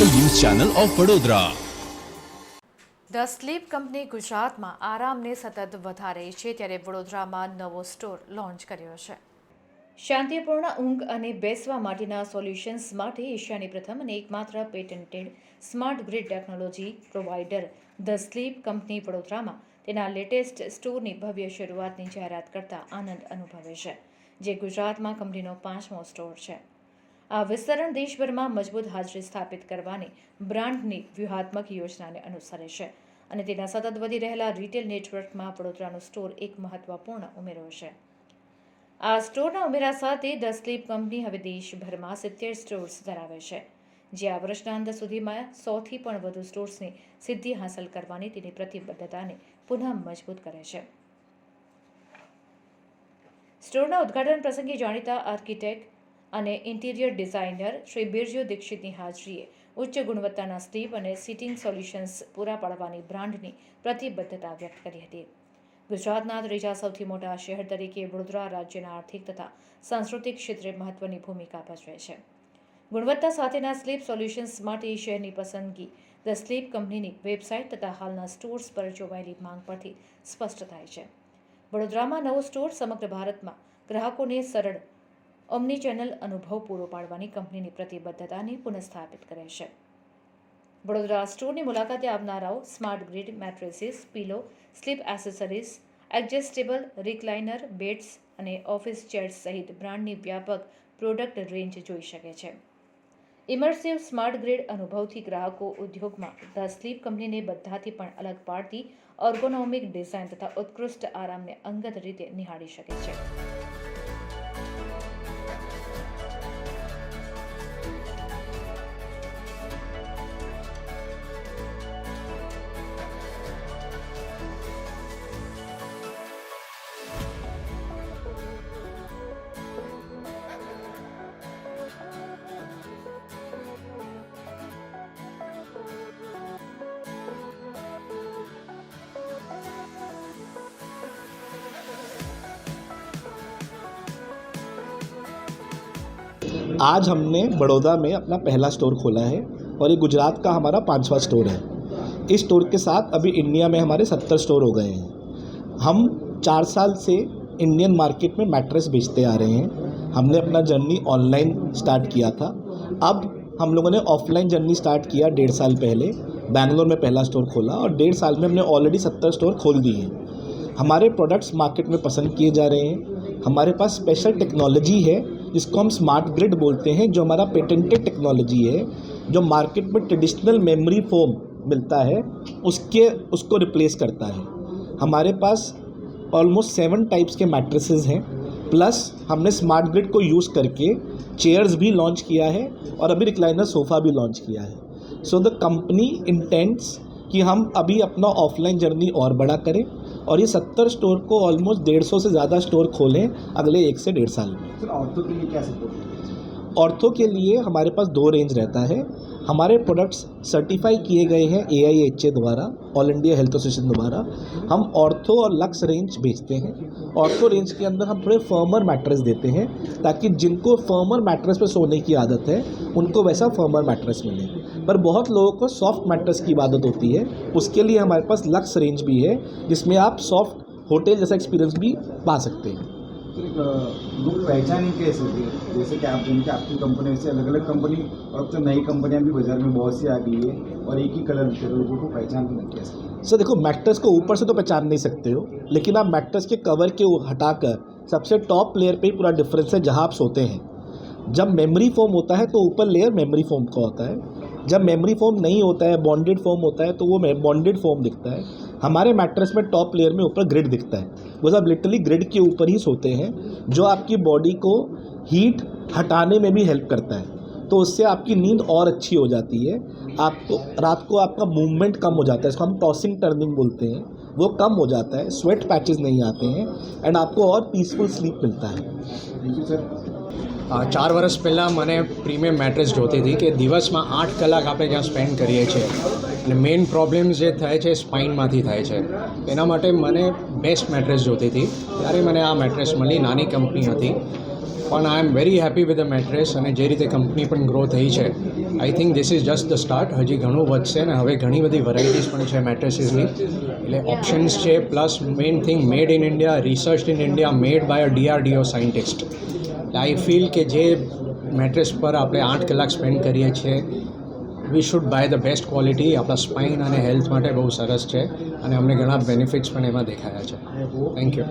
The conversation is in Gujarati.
local news channel of Vadodara the Sleep Company ગુજરાતમાં આરામને સતત વધારે છે ત્યારે વડોદરામાં નવો સ્ટોર લોન્ચ કર્યો છે શાંતિપૂર્ણ ઊંઘ અને બેસવા માટેના સોલ્યુશન્સ માટે એશિયાની પ્રથમ અને એકમાત્ર patented smart grid technology provider the Sleep Company વડોદરામાં તેના લેટેસ્ટ સ્ટોરની ભવ્ય શરૂઆતની જાહેરાત કરતા આનંદ અનુભવે છે જે ગુજરાતમાં કંપનીનો પાંચમો સ્ટોર છે આ વિસ્તરણ દેશભરમાં મજબૂત હાજરી સ્થાપિત કરવાની બ્રાન્ડની વ્યૂહાત્મક યોજનાને અનુસરે છે અને તેના સતત વધી રહેલા રિટેલ નેટવર્કમાં વડોદરાનો સ્ટોર એક મહત્વપૂર્ણ ઉમેરો છે આ સ્ટોરના ઉમેરા સાથે દસ લીપ કંપની હવે દેશભરમાં સિત્તેર સ્ટોર્સ ધરાવે છે જે આ વર્ષના અંત સુધીમાં સોથી પણ વધુ સ્ટોર્સની સિદ્ધિ હાંસલ કરવાની તેની પ્રતિબદ્ધતાને પુનઃ મજબૂત કરે છે સ્ટોરના ઉદ્ઘાટન પ્રસંગે જાણીતા આર્કિટેક્ટ અને ઇન્ટિરિયર ડિઝાઇનર શ્રી બિરજુ દીક્ષિતની હાજરીએ ઉચ્ચ ગુણવત્તાના સ્લીપ અને સીટિંગ સોલ્યુશન્સ પૂરા પાડવાની બ્રાન્ડની પ્રતિબદ્ધતા વ્યક્ત કરી હતી ગુજરાતના ત્રીજા સૌથી મોટા શહેર તરીકે વડોદરા રાજ્યના આર્થિક તથા સાંસ્કૃતિક ક્ષેત્રે મહત્વની ભૂમિકા ભજવે છે ગુણવત્તા સાથેના સ્લીપ સોલ્યુશન્સ માટે શહેરની પસંદગી ધ સ્લીપ કંપનીની વેબસાઇટ તથા હાલના સ્ટોર્સ પર જોવાયેલી માંગ પરથી સ્પષ્ટ થાય છે વડોદરામાં નવો સ્ટોર સમગ્ર ભારતમાં ગ્રાહકોને સરળ ઓમની ચેનલ અનુભવ પૂરો પાડવાની કંપનીની પ્રતિબદ્ધતાને પુનઃસ્થાપિત કરે છે વડોદરા સ્ટોરની મુલાકાતે આવનારાઓ smart grid mattresses pillow sleep accessories adjustable recliner beds અને ઓફિસ ચેર્સ સહિત બ્રાન્ડની વ્યાપક પ્રોડક્ટ રેન્જ જોઈ શકે છે ઇમર્સિવ સ્માર્ટ ગ્રીડ અનુભવથી ગ્રાહકો ઉદ્યોગમાં ધ સ્લીપ કંપનીને બધાથી પણ અલગ પાડતી ઓર્ગોનોમિક ડિઝાઇન તથા ઉત્કૃષ્ટ આરામને અંગત રીતે નિહાળી શકે છે आज हमने बड़ौदा में अपना पहला स्टोर खोला है और ये गुजरात का हमारा पाँचवा स्टोर है इस स्टोर के साथ अभी इंडिया में हमारे सत्तर स्टोर हो गए हैं हम चार साल से इंडियन मार्केट में मैट्रेस बेचते आ रहे हैं हमने अपना जर्नी ऑनलाइन स्टार्ट किया था अब हम लोगों ने ऑफलाइन जर्नी स्टार्ट किया डेढ़ साल पहले बैंगलोर में पहला स्टोर खोला और डेढ़ साल में हमने ऑलरेडी सत्तर स्टोर खोल दिए हैं हमारे प्रोडक्ट्स मार्केट में पसंद किए जा रहे हैं हमारे पास स्पेशल टेक्नोलॉजी है जिसको हम स्मार्ट ग्रिड बोलते हैं जो हमारा पेटेंटेड टेक्नोलॉजी है जो मार्केट में ट्रेडिशनल मेमोरी फोम मिलता है उसके उसको रिप्लेस करता है हमारे पास ऑलमोस्ट सेवन टाइप्स के मैट्रेसेस हैं प्लस हमने स्मार्ट ग्रिड को यूज़ करके चेयर्स भी लॉन्च किया है और अभी रिक्लाइनर सोफ़ा भी लॉन्च किया है सो द कंपनी इंटेंट्स कि हम अभी अपना ऑफलाइन जर्नी और बड़ा करें और ये सत्तर स्टोर को ऑलमोस्ट डेढ़ सौ से ज़्यादा स्टोर खोलें अगले एक से डेढ़ साल में सर औरतों के लिए क्या सपोर्ट औरतों के लिए हमारे पास दो रेंज रहता है हमारे प्रोडक्ट्स सर्टिफाई किए गए हैं ए आई एच ए द्वारा ऑल इंडिया हेल्थ एसोसिएशन द्वारा हम ऑर्थो और लक्स रेंज बेचते हैं ऑर्थो रेंज के अंदर हम थोड़े फर्मर मैट्रेस देते हैं ताकि जिनको फर्मर मैट्रेस पर सोने की आदत है उनको वैसा फर्मर मैट्रेस मिले पर बहुत लोगों को सॉफ्ट मैट्रेस की आदत होती है उसके लिए हमारे पास लक्स रेंज भी है जिसमें आप सॉफ्ट होटल जैसा एक्सपीरियंस भी पा सकते हैं लोग पहचान ही कैसे थे जैसे कि आप जिनके आपकी कंपनी से अलग अलग कंपनी और तो नई कंपनियां भी बाजार में बहुत सी आ गई है और एक ही कलर थे तो लोगों को पहचान भी नहीं कैसे सर देखो मैट्रस को ऊपर से तो पहचान नहीं सकते हो लेकिन आप मैट्रस के कवर के हटाकर सबसे टॉप लेयर पे ही पूरा डिफरेंस है जहाँ आप सोते हैं जब मेमोरी फोम होता है तो ऊपर लेयर मेमोरी फोम का होता है जब मेमोरी फोम नहीं होता है बॉन्डेड फोम होता है तो वो बॉन्डेड फोम दिखता है हमारे मैट्रेस में टॉप लेयर में ऊपर ग्रिड दिखता है वो सब लिटरली ग्रिड के ऊपर ही सोते हैं जो आपकी बॉडी को हीट हटाने में भी हेल्प करता है तो उससे आपकी नींद और अच्छी हो जाती है आपको रात को आपका मूवमेंट कम हो जाता है इसको हम टॉसिंग टर्निंग बोलते हैं वो कम हो जाता है स्वेट पैचेस नहीं आते हैं एंड आपको और पीसफुल स्लीप मिलता है यू सर ચાર વર્ષ પહેલાં મને પ્રીમિયમ મેટ્રેસ જોતી હતી કે દિવસમાં આઠ કલાક આપણે જ્યાં સ્પેન્ડ કરીએ છીએ અને મેઇન પ્રોબ્લેમ જે થાય છે સ્પાઇનમાંથી થાય છે એના માટે મને બેસ્ટ મેટ્રેસ જોતી હતી ત્યારે મને આ મેટ્રેસ મળી નાની કંપની હતી પણ I am very happy with the mattress અને જે રીતે કંપની પણ ગ્રો થઈ છે I think this is just the start હજી ઘણું વધશે અને હવે ઘણી બધી વેરાયટીઝ પણ છે મેટ્રેસીસની એટલે ઓપ્શન્સ છે plus main thing made in India research in India made by a DRDO scientist I feel કે જે મેટ્રેસ પર આપણે આઠ કલાક સ્પેન્ડ કરીએ છીએ we should buy the best quality આપણા સ્પાઇન અને હેલ્થ માટે બહુ સરસ છે અને અમને ઘણા બેનિફિટ્સ પણ એમાં દેખાયા છે થેન્ક યુ